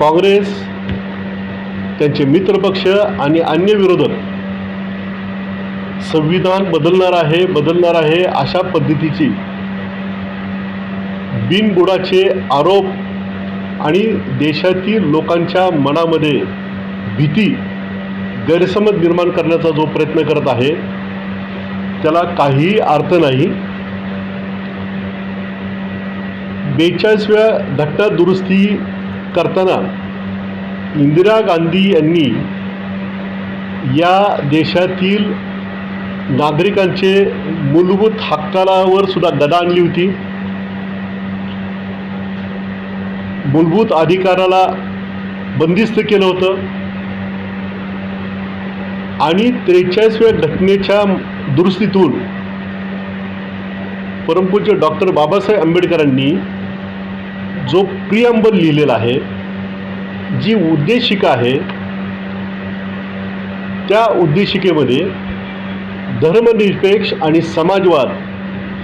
काँग्रेस त्यांचे मित्रपक्ष आणि अन्य विरोधक संविधान बदलणार आहे बदलणार आहे अशा पद्धतीची बिनबुडाचे आरोप आणि देशातील लोकांच्या मनामध्ये भीती गैरसमज निर्माण करण्याचा जो प्रयत्न करत आहे त्याला काहीही अर्थ नाही. बेचाळीसव्या घटना दुरुस्ती करताना इंदिरा गांधी यांनी या देशातील नागरिकांचे मूलभूत हक्कालावर सुद्धा गदा आणली होती. मूलभूत अधिकाराला बंदिस्त केलं होतं. आणि त्रेचाळीसव्या घटनेच्या दुरुस्तीतून परमपूज्य डॉक्टर बाबासाहेब आंबेडकरांनी जो प्रियंबल लिहिलेला आहे जी उद्देशिका आहे त्या उद्देशिकेमध्ये धर्मनिरपेक्ष आणि समाजवाद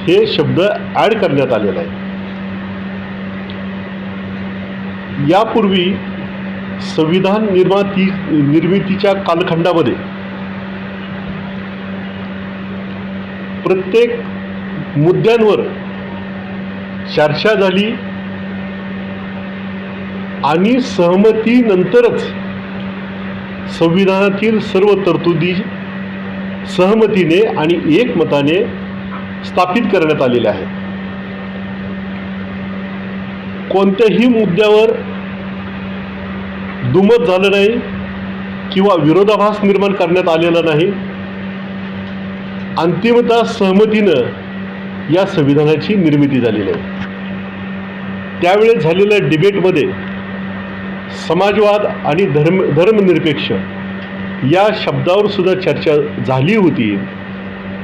हे शब्द ॲड करण्यात आलेला आहे. यापूर्वी संविधान निर्माती निर्मितीच्या कालखंडामध्ये प्रत्येक मुद्द्यांवर चर्चा झाली आणि सहमतीनंतरच संविधानातील सर्व तरतुदी सहमतीने आणि एकमताने स्थापित करण्यात आलेल्या आहेत. कोणत्याही मुद्द्यावर दुमत झालं नाही किंवा विरोधाभास निर्माण करण्यात आलेला नाही. अंतिमता सहमतीनं या संविधानाची निर्मिती झालेली आहे. त्यावेळेस झालेल्या डिबेटमध्ये समाजवाद आणि धर्म धर्मनिरपेक्ष या शब्दावर सुद्धा चर्चा झाली होती.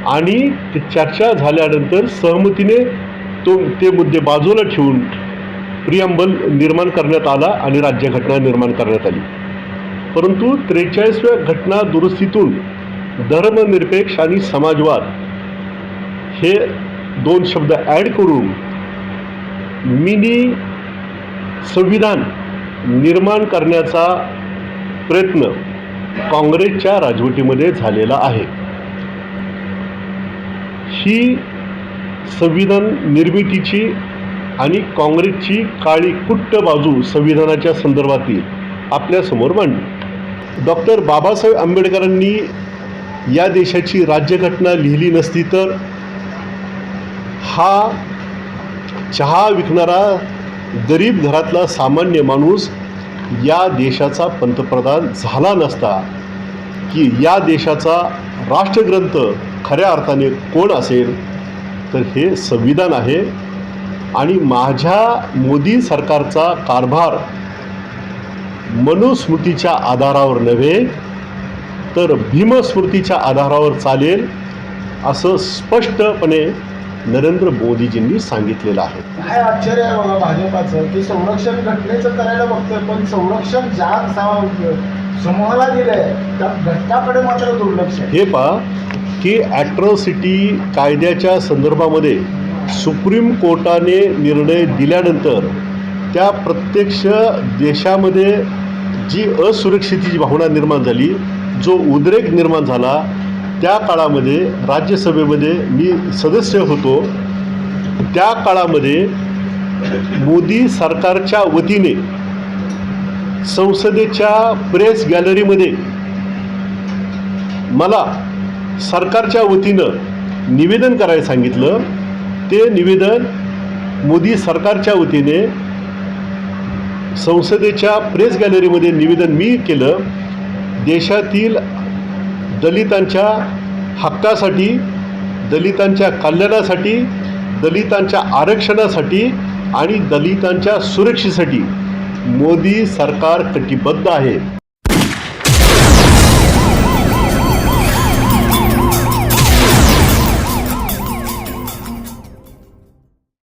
आणि ते चर्चा झाल्यानंतर सहमतीने तो ते मुद्दे बाजूला ठेवून प्रियंबल निर्माण करण्यात आला आणि राज्यघटना निर्माण करण्यात आली. परंतु त्रेचाळीसव्या घटना दुरुस्तीतून धर्मनिरपेक्ष आणि समाजवाद हे दोन शब्द ॲड करून मिनी संविधान निर्माण करण्याचा प्रयत्न काँग्रेसच्या राजवटीमध्ये झालेला आहे. ही संविधान निर्मितीची आणि काँग्रेसची काळी कुट्ट बाजू संविधानाच्या संदर्भातील आपल्यासमोर मांडली. डॉक्टर बाबासाहेब आंबेडकरांनी या देशाची राज्यघटना लिहिली नसती तर हा चहा विकणारा गरीब घरातला सामान्य माणूस या देशाचा पंतप्रधान झाला नसता की या देशाचा राष्ट्रग्रंथ खऱ्या अर्थाने कोण असेल तर हे संविधान आहे. आणि माझ्या मोदी सरकारचा कारभार मनुस्मृतीच्या आधारावर नव्हे तर भीमस्मृतीच्या आधारावर चालेल असं स्पष्टपणे नरेंद्र मोदीजींनी सांगितलेलं आहे. काय आश्चर्य आहे बघा भाजपाचं की संरक्षण घटनेचं करायला बघतोय पण संरक्षण ज्या सा- समूहाला दिलंय. त्या घटकाकडे मात्र दुर्लक्ष हे पहा की ॲट्रॉसिटी कायद्याच्या संदर्भामध्ये सुप्रीम कोर्टाने निर्णय दिल्यानंतर त्या प्रत्यक्ष देशामध्ये जी असुरक्षितेची भावना निर्माण झाली जो उद्रेक निर्माण झाला त्या काळामध्ये राज्यसभेमध्ये मी सदस्य होतो. त्या काळामध्ये मोदी सरकारच्या वतीने संसदेच्या प्रेस गॅलरीमध्ये मला सरकारच्या वतीनं निवेदन करायला सांगितलं. ते निवेदन मोदी सरकारच्या वतीने संसदेच्या प्रेस गॅलरीमध्ये निवेदन मी केलं. देशातील दलितांच्या हक्कासाठी दलितांच्या कल्याणासाठी दलितांच्या आरक्षणासाठी आणि दलितांच्या सुरक्षेसाठी मोदी सरकार कटिबद्ध आहे.